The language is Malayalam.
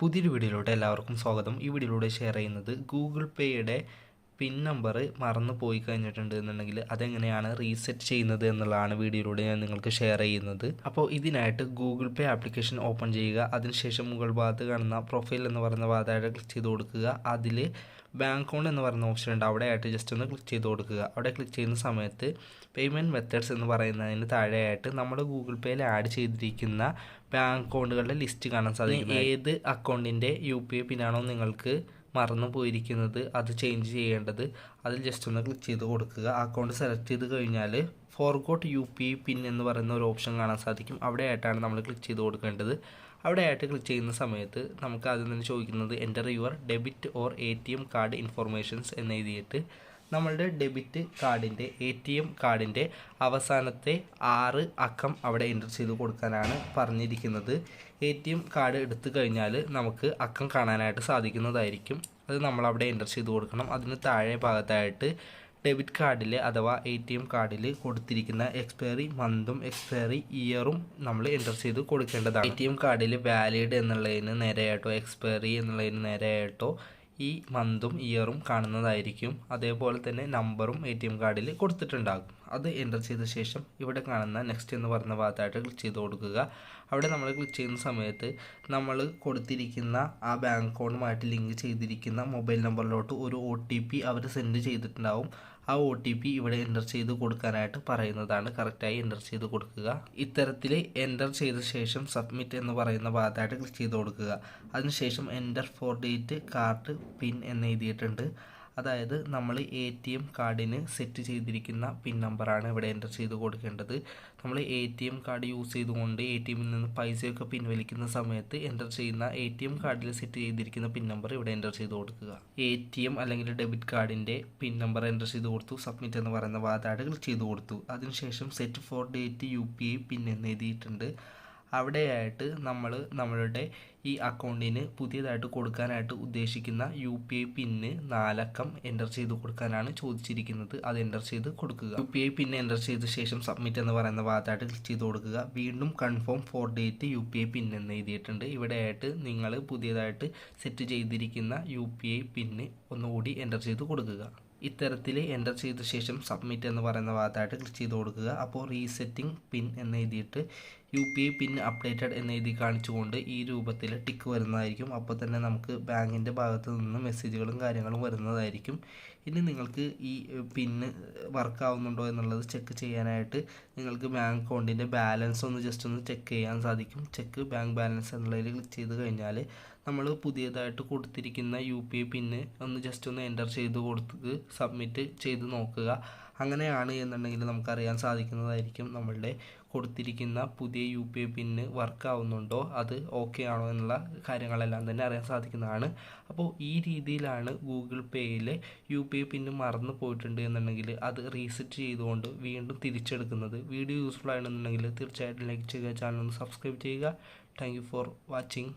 പുതിയൊരു വീഡിയോയിലൂടെ എല്ലാവർക്കും സ്വാഗതം. ഈ വീഡിയോയിലൂടെ ഷെയർ ചെയ്യുന്നത് ഗൂഗിൾ പേയുടെ പിൻ നമ്പർ മറന്നു പോയി കഴിഞ്ഞിട്ടുണ്ട് എന്നുണ്ടെങ്കിൽ അതെങ്ങനെയാണ് റീസെറ്റ് ചെയ്യുന്നത് എന്നുള്ളതാണ് വീഡിയോയിലൂടെ ഞാൻ നിങ്ങൾക്ക് ഷെയർ ചെയ്യുന്നത്. അപ്പോൾ ഇതിനായിട്ട് ഗൂഗിൾ പേ ആപ്ലിക്കേഷൻ ഓപ്പൺ ചെയ്യുക അതിനുശേഷം മുകൾ ഭാഗത്ത് കാണുന്ന പ്രൊഫൈൽ എന്ന് പറയുന്ന ഭാഗത്തായിട്ട് ക്ലിക്ക് ചെയ്ത് കൊടുക്കുക. അതിൽ ബാങ്ക് അക്കൗണ്ട് എന്ന് പറയുന്ന ഓപ്ഷൻ ഉണ്ട്. അവിടെ ആയിട്ട് ജസ്റ്റ് ഒന്ന് ക്ലിക്ക് ചെയ്ത് കൊടുക്കുക. അവിടെ ക്ലിക്ക് ചെയ്യുന്ന സമയത്ത് പേയ്മെന്റ് മെത്തേഡ്സ് എന്ന് പറയുന്നതിന് താഴെയായിട്ട് നമ്മൾ ഗൂഗിൾ പേയിൽ ആഡ് ചെയ്തിരിക്കുന്ന ബാങ്ക് അക്കൗണ്ടുകളുടെ ലിസ്റ്റ് കാണാൻ സാധിക്കും ഏത് അക്കൗണ്ടിന്റെ യു പി ഐ പിന്നാണോ നിങ്ങൾക്ക് മറന്നു പോയിരിക്കുന്നത് അത് ചേഞ്ച് ചെയ്യേണ്ടത്? അതിൽ ജസ്റ്റ് ഒന്ന് ക്ലിക്ക് ചെയ്ത് കൊടുക്കുക. അക്കൗണ്ട് സെലക്ട് ചെയ്ത് കഴിഞ്ഞാൽ forgot U P I PIN എന്ന് പറയുന്ന ഒരു ഓപ്ഷൻ കാണാൻ സാധിക്കും. അവിടെ ആയിട്ടാണ് നമ്മൾ ക്ലിക്ക് ചെയ്ത് കൊടുക്കേണ്ടത്. അവിടെ ആയിട്ട് ക്ലിക്ക് ചെയ്യുന്ന സമയത്ത് നമുക്ക് ആദ്യം തന്നെ ചോദിക്കുന്നത് enter your debit or A T M card informations എന്ന് എഴുതിയിട്ട് നമ്മളുടെ ഡെബിറ്റ് കാർഡിന്റെ എ ടി എം കാർഡിന്റെ അവസാനത്തെ ആറ് അക്കം അവിടെ എന്റർ ചെയ്ത് കൊടുക്കാനാണ് പറഞ്ഞിരിക്കുന്നത്. എ ടി എം കാർഡ് എടുത്തു കഴിഞ്ഞാൽ നമുക്ക് അക്കം കാണാനായിട്ട് സാധിക്കുന്നതായിരിക്കും. അത് നമ്മളവിടെ എന്റർ ചെയ്ത് കൊടുക്കണം. അതിന് താഴെ ഭാഗത്തായിട്ട് ഡെബിറ്റ് കാർഡിൽ അഥവാ എ ടി എം കാർഡിൽ കൊടുത്തിരിക്കുന്ന എക്സ്പയറി മന്തും എക്സ്പയറി ഇയറും നമ്മൾ എന്റർ ചെയ്ത് കൊടുക്കേണ്ടതാണ്. എ ടി എം കാർഡിൽ വാലിഡ് എന്നുള്ളതിന് നേരെയായിട്ടോ എക്സ്പയറി എന്നുള്ളതിന് നേരെയായിട്ടോ ഈ മന്തും ഇയറും കാണുന്നതായിരിക്കും. അതേപോലെ തന്നെ നമ്പറും എ ടി എം കാർഡിൽ കൊടുത്തിട്ടുണ്ടാകും. അത് എന്റർ ചെയ്ത ശേഷം ഇവിടെ കാണുന്ന നെക്സ്റ്റ് എന്ന് പറയുന്ന ഭാഗത്തായിട്ട് ക്ലിക്ക് ചെയ്ത് കൊടുക്കുക. അവിടെ നമ്മൾ ക്ലിക്ക് ചെയ്യുന്ന സമയത്ത് നമ്മൾ കൊടുത്തിരിക്കുന്ന ആ ബാങ്ക് അക്കൗണ്ടുമായിട്ട് ലിങ്ക് ചെയ്തിരിക്കുന്ന മൊബൈൽ നമ്പറിലോട്ട് ഒരു ഒ അവർ സെൻഡ് ചെയ്തിട്ടുണ്ടാവും. ആ ഒ ടി പി ഇവിടെ എന്റർ ചെയ്ത് കൊടുക്കാനായിട്ട് പറയുന്നതാണ് കറക്റ്റായി എന്റർ ചെയ്ത് കൊടുക്കുക. ഇത്തരത്തിൽ എന്റർ ചെയ്ത ശേഷം സബ്മിറ്റ് എന്ന് പറയുന്ന ഭാഗത്തായിട്ട് ക്ലിക്ക് ചെയ്ത് കൊടുക്കുക. അതിനുശേഷം എന്റർ ഫോർ ഡേറ്റ് കാർഡ് പിൻ എന്ന് എഴുതിയിട്ടുണ്ട്. അതായത് നമ്മൾ എ ടി എം കാർഡിന് സെറ്റ് ചെയ്തിരിക്കുന്ന പിൻ നമ്പറാണ് ഇവിടെ എന്റർ ചെയ്ത് കൊടുക്കേണ്ടത്. നമ്മൾ A T M card use ചെയ്തുകൊണ്ട് എ ടി എമ്മിൽ നിന്ന് പൈസയൊക്കെ പിൻവലിക്കുന്ന സമയത്ത് എന്റർ ചെയ്യുന്ന എ ടി എം കാർഡിൽ സെറ്റ് ചെയ്തിരിക്കുന്ന പിൻ നമ്പർ ഇവിടെ എന്റർ ചെയ്ത് കൊടുക്കുക. എ ടി എം അല്ലെങ്കിൽ ഡെബിറ്റ് കാർഡിന്റെ പിൻ നമ്പർ എന്റർ ചെയ്ത് കൊടുത്തു സബ്മിറ്റ് എന്ന് പറയുന്ന വാതാട് ക്ലിക്ക് ചെയ്ത് കൊടുത്തു. അതിനുശേഷം സെറ്റ് ഫോർ ഡേറ്റ് യു പി ഐ പിൻ എന്ന് എഴുതിയിട്ടുണ്ട്. അവിടെയായിട്ട് നമ്മൾ നമ്മളുടെ ഈ അക്കൗണ്ടിന് പുതിയതായിട്ട് കൊടുക്കാനായിട്ട് ഉദ്ദേശിക്കുന്ന യു പി ഐ പിന്ന് നാലക്കം എന്റർ ചെയ്ത് കൊടുക്കാനാണ് ചോദിച്ചിരിക്കുന്നത്. അത് എന്റർ ചെയ്ത് കൊടുക്കുക. U P I PIN enter ചെയ്ത ശേഷം സബ്മിറ്റ് എന്ന് പറയുന്ന ഭാഗത്തായിട്ട് ക്ലിക്ക് ചെയ്ത് കൊടുക്കുക. വീണ്ടും കൺഫേം ഫോർ ഡേറ്റ് യു പി ഐ പിൻ എന്ന് എഴുതിയിട്ടുണ്ട്. ഇവിടെയായിട്ട് നിങ്ങൾ പുതിയതായിട്ട് സെറ്റ് ചെയ്തിരിക്കുന്ന യു പി ഐ പിന്ന് ഒന്നുകൂടി എന്റർ ചെയ്ത് കൊടുക്കുക. ഇത്തരത്തിൽ എന്റർ ചെയ്ത ശേഷം സബ്മിറ്റ് എന്ന് പറയുന്ന ഭാഗത്തായിട്ട് ക്ലിക്ക് ചെയ്ത് കൊടുക്കുക. അപ്പോൾ റീസെറ്റിംഗ് പിൻ എന്ന് എഴുതിയിട്ട് U P I PIN updated എന്ന് എഴുതി കാണിച്ചുകൊണ്ട് ഈ രൂപത്തിൽ ടിക്ക് വരുന്നതായിരിക്കും. അപ്പോൾ തന്നെ നമുക്ക് ബാങ്കിന്റെ ഭാഗത്ത് നിന്ന് മെസ്സേജുകളും കാര്യങ്ങളും വരുന്നതായിരിക്കും. ഇനി നിങ്ങൾക്ക് ഈ പിന്ന് വർക്ക് ആവുന്നുണ്ടോ എന്നുള്ളത് ചെക്ക് ചെയ്യാനായിട്ട് നിങ്ങൾക്ക് ബാങ്ക് അക്കൗണ്ടിന്റെ ബാലൻസ് ഒന്ന് ജസ്റ്റ് ഒന്ന് ചെക്ക് ചെയ്യാൻ സാധിക്കും. ചെക്ക് ബാങ്ക് ബാലൻസ് എന്നുള്ളതിൽ ക്ലിക്ക് ചെയ്ത് കഴിഞ്ഞാൽ നമ്മൾ പുതിയതായിട്ട് കൊടുത്തിരിക്കുന്ന യു പി ഐ പിന്ന് ഒന്ന് ജസ്റ്റ് ഒന്ന് എന്റർ ചെയ്ത് കൊടുത്ത് സബ്മിറ്റ് ചെയ്ത് നോക്കുക. അങ്ങനെയാണ് എന്നുണ്ടെങ്കിൽ നമുക്കറിയാൻ സാധിക്കുന്നതായിരിക്കും നമ്മളുടെ കൊടുത്തിരിക്കുന്ന പുതിയ U P I PIN work ആവുന്നുണ്ടോ? അത് ഓക്കെ ആണോ എന്നുള്ള കാര്യങ്ങളെല്ലാം തന്നെ അറിയാൻ സാധിക്കുന്നതാണ്. അപ്പോൾ ഈ രീതിയിലാണ് ഗൂഗിൾ പേയിൽ യു പി ഐ പിന്ന് മറന്നു പോയിട്ടുണ്ട് എന്നുണ്ടെങ്കിൽ അത് റീസെറ്റ് ചെയ്തുകൊണ്ട് വീണ്ടും തിരിച്ചെടുക്കുന്നത്. വീഡിയോ യൂസ്ഫുൾ ആണെന്നുണ്ടെങ്കിൽ തീർച്ചയായിട്ടും ലൈക്ക് ചെയ്യുക ചാനൽ ഒന്ന് സബ്സ്ക്രൈബ് ചെയ്യുക. Thank you for watching